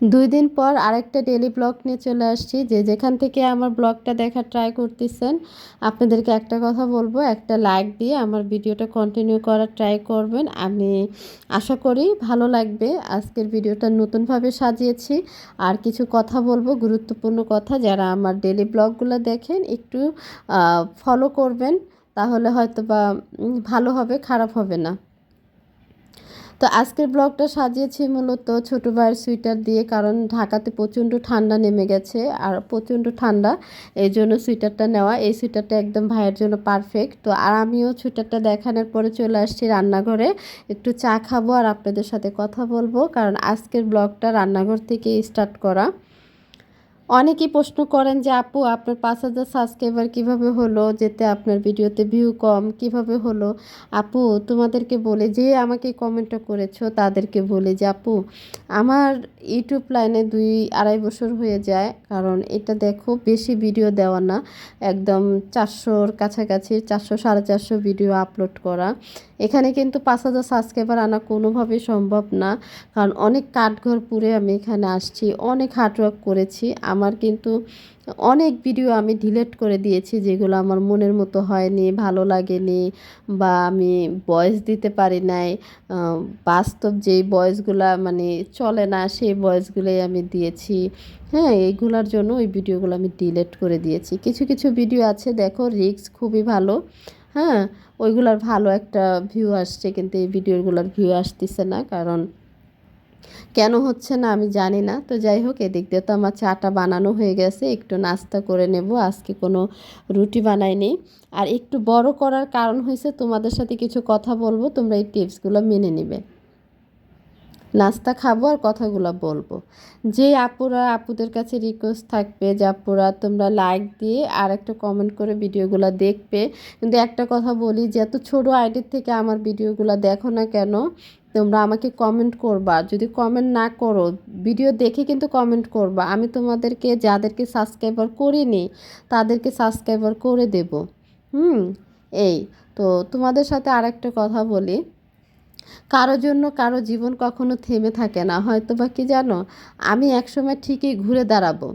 দুই দিন পর আরেকটা ডেলি ব্লগ নিয়ে চলে আসছি। যে যেখান থেকে আমার ব্লগটা দেখার ট্রাই করতেছেন, আপনাদেরকে একটা কথা বলব, একটা লাইক দিয়ে আমার ভিডিওটা কন্টিনিউ করার ট্রাই করবেন। আমি আশা করি ভালো লাগবে। আজকের ভিডিওটা নতুনভাবে সাজিয়েছি। আর কিছু কথা বলব, গুরুত্বপূর্ণ কথা, যারা আমার ডেলি ব্লগগুলো দেখেন, একটু ফলো করবেন, তাহলে হয়তো বা ভালো হবে, খারাপ হবে না। তো আজকের ব্লগটা সাজিয়েছি মূলত ছোটো ভাইয়ের সুইটার দিয়ে, কারণ ঢাকাতে প্রচণ্ড ঠান্ডা নেমে গেছে। আর প্রচণ্ড ঠান্ডা, এই জন্য সুইটারটা নেওয়া। এই সুইটারটা একদম ভাইয়ের জন্য পারফেক্ট তো আর আমিও সুইটারটা দেখানোর পরে চলে আসছি রান্নাঘরে। একটু চা খাব আর আপনাদের সাথে কথা বলব, কারণ আজকের ব্লগটা রান্নাঘর থেকে স্টার্ট করা। অনেকেই প্রশ্ন করেন যে, আপু, আপনার পাঁচ হাজার সাবস্ক্রাইবার কীভাবে হলো? যেতে আপনার ভিডিওতে ভিউ কম, কীভাবে হলো? আপু, তোমাদেরকে বলে যে, আমাকে কমেন্টটা করেছ, তাদেরকে বলে যে, আপু, আমার ইউটিউব লাইনে দুই আড়াই বছর হয়ে যায়, কারণ এটা দেখো বেশি ভিডিও দেওয়া না। একদম চারশোর কাছাকাছি, চারশো সাড়ে চারশো ভিডিও আপলোড করা। এখানে কিন্তু পাঁচ হাজার সাবস্ক্রাইবার আনা কোনোভাবেই সম্ভব না। কারণ অনেক কাঠঘর পুরে আমি এখানে আসছি, অনেক হার্ডওয়ার্ক করেছি। আমার কিন্তু অনেক ভিডিও আমি ডিলেট করে দিয়েছি যেগুলো আমার মনের মতো হয়নি, ভালো লাগেনি বা আমি ভয়েস দিতে পারি নাই। বাস্তব যেই ভয়েসগুলো মানে চলে না, সেই ভয়েসগুলোই আমি দিয়েছি। হ্যাঁ এইগুলোর জন্য ওই ভিডিওগুলো আমি ডিলেট করে দিয়েছি। কিছু কিছু ভিডিও আছে, দেখো রিক্স খুবই ভালো। হ্যাঁ ওইগুলার ভালো একটা ভিউ আসছে কিন্তু এই ভিডিওগুলোর ভিউ আসতেছে না কারণ কেন হচ্ছে না আমি জানি না। তো যাই হোক, এদিক দিয়ে তো আমার চাটা বানানো হয়ে গেছে, একটু নাস্তা করে নেব, আজকে কোনো রুটি বানাইনি। আর একটু বড় করার কারণ হয়েছে তোমাদের সাথে কিছু কথা বলব, তোমরা এই টিপসগুলো মেনে নিবে। নাস্তা খাব আর কথাগুলো বলব। যে আপুরা, আপুদের কাছে রিকোয়েস্ট থাকবে যে, আপুরা, তোমরা লাইক দিয়ে আর একটা কমেন্ট করে ভিডিওগুলো দেখবে। কিন্তু একটা কথা বলি যে এত ছোটো আইডির থেকে আমার ভিডিওগুলো দেখো না কেন, তোমরা আমাকে কমেন্ট করবা। যদি কমেন্ট না করো ভিডিও দেখে কিন্তু কমেন্ট করবা। আমি তোমাদেরকে, যাদেরকে সাবস্ক্রাইবার করিনি, তাদেরকে সাবস্ক্রাইবার করে দেব। হুম, এই। তো তোমাদের সাথে আরেকটা কথা বলি। কারও জন্য কারও জীবন কখনো থেমে থাকে না হয়তো বা কি জানো? আমি একসময় ঠিকই ঘুরে দাঁড়াবো।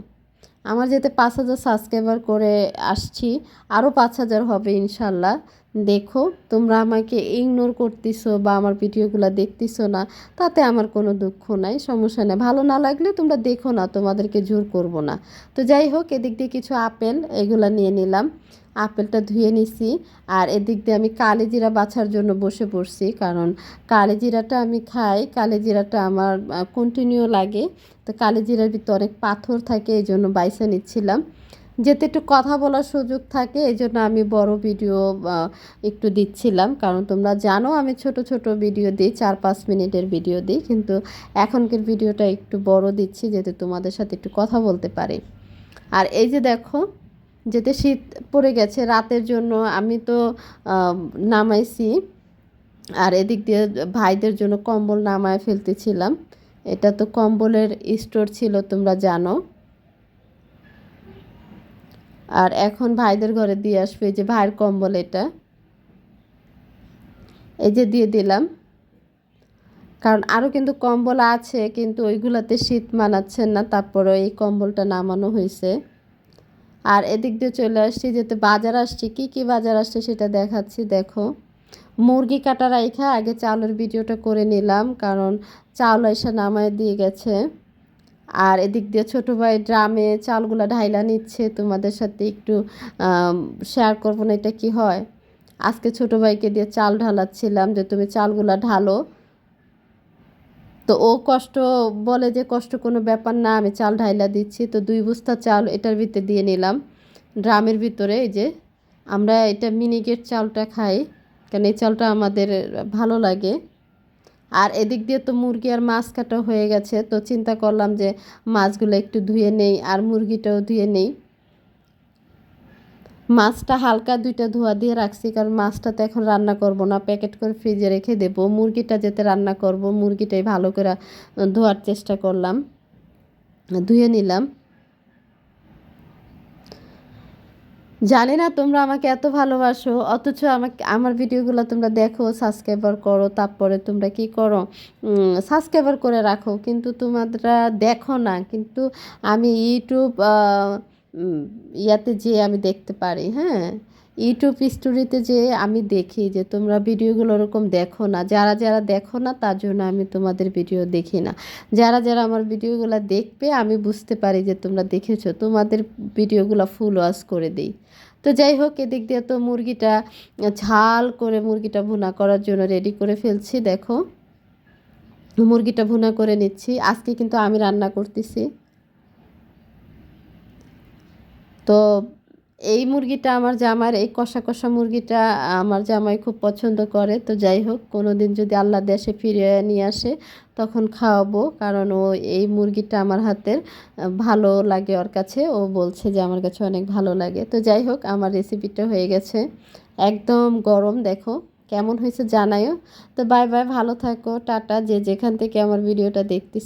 আমার যেতে পাঁচ হাজার সাবস্ক্রাইবার করে আসছি আরও পাঁচ হাজার হবে ইনশাল্লাহ। দেখো, তোমরা আমাকে ইগনোর করতেছো বা আমার ভিডিওগুলো দেখতেছো না, তাতে আমার কোনো দুঃখ নাই, সমস্যা নেই। ভালো না লাগলে তোমরা দেখো না, তোমাদেরকে জোর করব না। তো যাই হোক, এদিক দিয়ে কিছু আপেল, এগুলো নিয়ে নিলাম। আপেলটা ধুয়ে নিছি। আর এদিক দিয়ে আমি কালি জিরা বাছার জন্য বসে পড়ছি, কারণ কালি জিরাটা আমি খাই, কালি জিরাটা আমার কন্টিনিউ লাগে। তো কালি জিরার ভিতরে অনেক পাথর থাকে, এই জন্য বাইসা নিচ্ছিলাম। যেতে একটু কথা বলার সুযোগ থাকে, এই জন্য আমি বড় ভিডিও একটু দিচ্ছিলাম। কারণ তোমরা জানো আমি ছোট ছোট ভিডিও দিই, চার পাঁচ মিনিটের ভিডিও দিই, কিন্তু এখনকার ভিডিওটা একটু বড় দিচ্ছি, যাতে তোমাদের সাথে একটু কথা বলতে পারি। আর এই যে দেখো যেতে শীত পড়ে গেছে রাতের জন্য। আমি তো নামাইছি। আর এদিক দিয়ে ভাইদের জন্য কম্বল নামায় ফেলতেছিলাম। এটা তো কম্বলের স্টোর ছিল, তোমরা জানো। আর এখন ভাইদের ঘরে দিয়ে আসবে যে ভাইয়ের কম্বল এটা। এই যে দিয়ে দিলাম। কারণ আরও কিন্তু কম্বল আছে, কিন্তু ওইগুলোতে শীত মানাচ্ছেন না তারপরে এই কম্বলটা নামানো হয়েছে। আর এদিক দিয়ে চলে আসছি, যেতে বাজার আসছি, কি কি বাজার আসছে সেটা দেখাচ্ছি, দেখো। মুরগি কাটা রাইখা আগে চাউলের ভিডিওটা করে নিলাম, কারণ চাউল এসে নামায় দিয়ে গেছে। আর এদিক দিয়ে ছোটো ভাই ড্রামে চালগুলো ঢাইলা নিচ্ছে, তোমাদের সাথে একটু শেয়ার করব না এটা কি হয়। আজকে ছোটো ভাইকে দিয়ে চাল ঢালাচ্ছিলাম যে তুমি চালগুলো ঢালো। তো ও কষ্ট বলে যে, কষ্ট কোনো ব্যাপার না, আমি চাল ঢাইলা দিচ্ছি। তো দুই বস্তা চাল এটার ভিতরে দিয়ে নিলাম। ড্রামের ভিতরে এই যে, আমরা এটা মিনিকেট চালটা খাই, কারণ এই চালটা আমাদের ভালো লাগে। আর এদিক দিয়ে তো মুরগি আর মাছ কাটা হয়ে গেছে, তো চিন্তা করলাম যে, মাছগুলো একটু ধুয়ে নেই আর মুরগিটাও ধুয়ে নেই। মাছটা হালকা দুইটা ধোয়া দিয়ে রাখছি, কারণ মাছটা তো এখন রান্না করব না। প্যাকেট করে ফ্রিজে রেখে দেবো। মুরগিটা যেতে রান্না করব। মুরগিটাই ভালো করে ধোয়ার চেষ্টা করলাম। ধুয়ে নিলাম। জানি না তোমরা আমাকে এত ভালোবাসো, অথচ আমাকে, আমার ভিডিওগুলো তোমরা দেখো, সাবস্ক্রাইবার করো, তারপরে তোমরা কি করো? সাবস্ক্রাইবার করে রাখো। কিন্তু তোমরা দেখো না। কিন্তু আমি ইউটিউব ইয়াতে যেয়ে আমি দেখতে পারি হ্যাঁ? ইউটিউব স্টোরিতে যে আমি দেখি যে তোমরা ভিডিওগুলো ওরকম দেখো না। যারা যারা দেখো না, তার জন্য আমি তোমাদের ভিডিও দেখি না। যারা যারা আমার ভিডিওগুলো দেখবে, আমি বুঝতে পারি যে তোমরা দেখেছ। তোমাদের ভিডিওগুলো ফুল ওয়াশ করে দিই। তো যাই হোক, এদিক দিয়ে তো মুরগিটা ঝাল করে মুরগিটা ভুনা করার জন্য রেডি করে ফেলছি, দেখো। মুরগিটা ভুনা করে নিচ্ছি। আজকে কিন্তু আমি রান্না করতেছি। তো এই মুরগিটা আমার জামার, এই কষা কষা মুরগিটা আমার জামাই খুব পছন্দ করে। তো যাই হোক কোনো দিন যদি আল্লাহ দেশে ফিরে নিয়ে আসে, তখন খাওয়াবো। কারণ ও এই মুরগিটা আমার হাতের, ভালো লাগে ওর কাছে। ও বলছে যে আমার কাছে অনেক ভালো লাগে। তো যাই হোক, আমার রেসিপিটা হয়ে গেছে। একদম গরম, দেখো কেমন হয়েছে জানাইও। তো বাই বাই ভালো থাকো, টাটা, যে যেখান থেকে আমার ভিডিওটা দেখতে